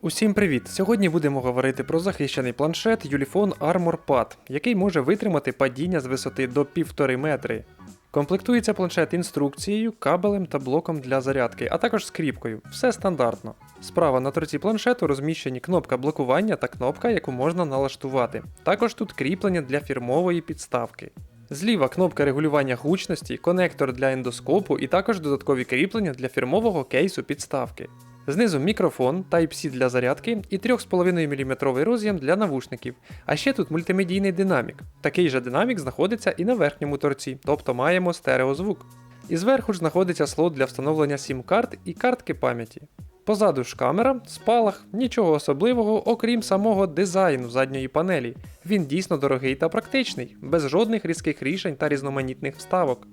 Усім привіт! Сьогодні будемо говорити про захищений планшет Ulefone Armor Pad, який може витримати падіння з висоти до 1,5 метри. Комплектується планшет інструкцією, кабелем та блоком для зарядки, а також скріпкою. Все стандартно. Справа на торці планшету розміщені кнопка блокування та кнопка, яку можна налаштувати. Також тут кріплення для фірмової підставки. Зліва кнопка регулювання гучності, конектор для ендоскопу і також додаткові кріплення для фірмового кейсу підставки. Знизу мікрофон Type-C для зарядки і 3,5 мм роз'єм для навушників. А ще тут мультимедійний динамік. Такий же динамік знаходиться і на верхньому торці, тобто маємо стереозвук. І зверху ж знаходиться слот для встановлення SIM-карт і картки пам'яті. Позаду ж камера, спалах, нічого особливого, окрім самого дизайну задньої панелі. Він дійсно дорогий та практичний, без жодних різких рішень та різноманітних вставок.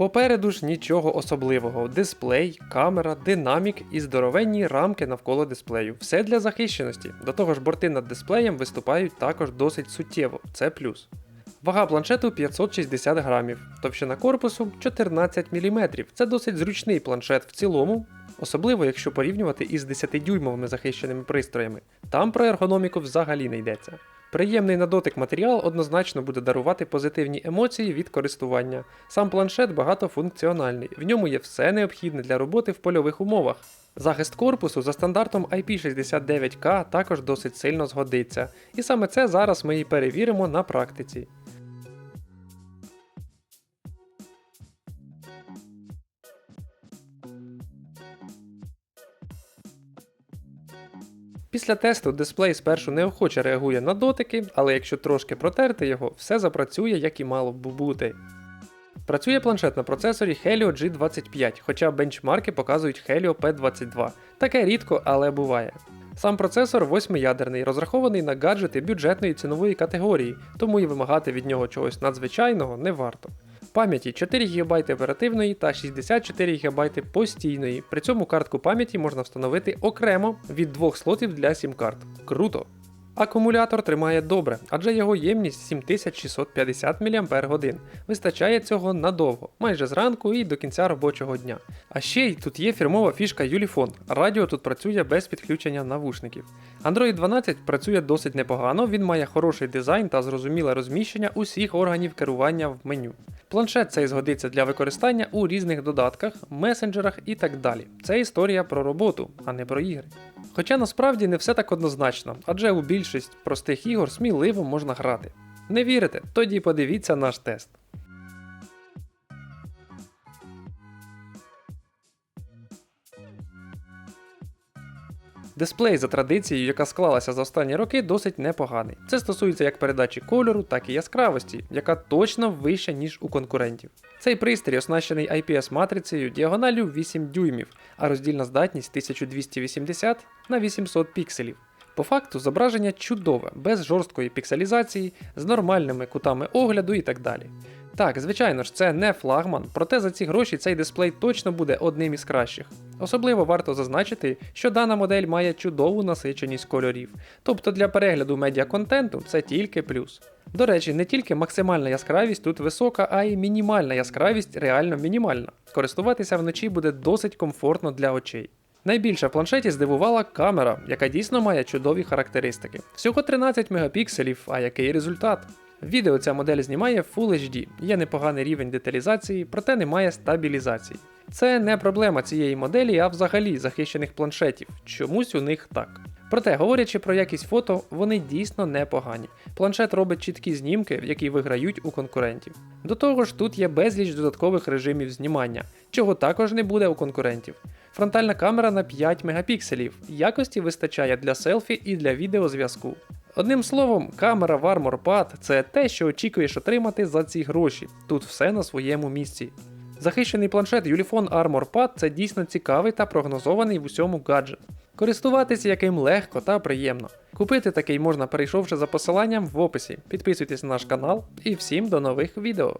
Попереду ж нічого особливого: дисплей, камера, динамік і здоровенні рамки навколо дисплею. Все для захищеності. До того ж, борти над дисплеєм виступають також досить суттєво, це плюс. Вага планшету 560 грамів, товщина корпусу 14 мм. Це досить зручний планшет в цілому, особливо якщо порівнювати із 10-дюймовими захищеними пристроями. Там про ергономіку взагалі не йдеться. Приємний на дотик матеріал однозначно буде дарувати позитивні емоції від користування. Сам планшет багатофункціональний, в ньому є все необхідне для роботи в польових умовах. Захист корпусу за стандартом IP69K також досить сильно згодиться, і саме це зараз ми і перевіримо на практиці. Після тесту дисплей спершу неохоче реагує на дотики, але якщо трошки протерти його, все запрацює, як і мало б бути. Працює планшет на процесорі Helio G25, хоча бенчмарки показують Helio P22. Таке рідко, але буває. Сам процесор восьмиядерний, розрахований на гаджети бюджетної цінової категорії, тому і вимагати від нього чогось надзвичайного не варто. Пам'яті 4 ГБ оперативної та 64 ГБ постійної. При цьому картку пам'яті можна встановити окремо від двох слотів для сім-карт. Круто! Акумулятор тримає добре, адже його ємність 7650 мАч. Вистачає цього надовго, майже зранку і до кінця робочого дня. А ще й тут є фірмова фішка Ulefone. Радіо тут працює без підключення навушників. Android 12 працює досить непогано, він має хороший дизайн та зрозуміле розміщення усіх органів керування в меню. Планшет цей згодиться для використання у різних додатках, месенджерах і так далі. Це історія про роботу, а не про ігри. Хоча насправді не все так однозначно, адже у більшість простих ігор сміливо можна грати. Не вірите? Тоді подивіться наш тест. Дисплей за традицією, яка склалася за останні роки, досить непоганий. Це стосується як передачі кольору, так і яскравості, яка точно вища, ніж у конкурентів. Цей пристрій оснащений IPS-матрицею діагоналю 8 дюймів, а роздільна здатність 1280 на 800 пікселів. По факту зображення чудове, без жорсткої пікселізації, з нормальними кутами огляду і так далі. Так, звичайно ж, це не флагман, проте за ці гроші цей дисплей точно буде одним із кращих. Особливо варто зазначити, що дана модель має чудову насиченість кольорів, тобто для перегляду медіаконтенту це тільки плюс. До речі, не тільки максимальна яскравість тут висока, а й мінімальна яскравість реально мінімальна. Користуватися вночі буде досить комфортно для очей. Найбільше в планшеті здивувала камера, яка дійсно має чудові характеристики. Всього 13 мегапікселів, а який результат? Відео ця модель знімає Full HD, є непоганий рівень деталізації, проте немає стабілізації. Це не проблема цієї моделі, а взагалі захищених планшетів. Чомусь у них так. Проте, говорячи про якість фото, вони дійсно непогані. Планшет робить чіткі знімки, які виграють у конкурентів. До того ж, тут є безліч додаткових режимів знімання, чого також не буде у конкурентів. Фронтальна камера на 5 мегапікселів, якості вистачає для селфі і для відеозв'язку. Одним словом, камера в Armor Pad – це те, що очікуєш отримати за ці гроші. Тут все на своєму місці. Захищений планшет Ulefone Armor Pad – це дійсно цікавий та прогнозований в усьому гаджет. Користуватися яким легко та приємно. Купити такий можна перейшовши за посиланням в описі. Підписуйтесь на наш канал і всім до нових відео.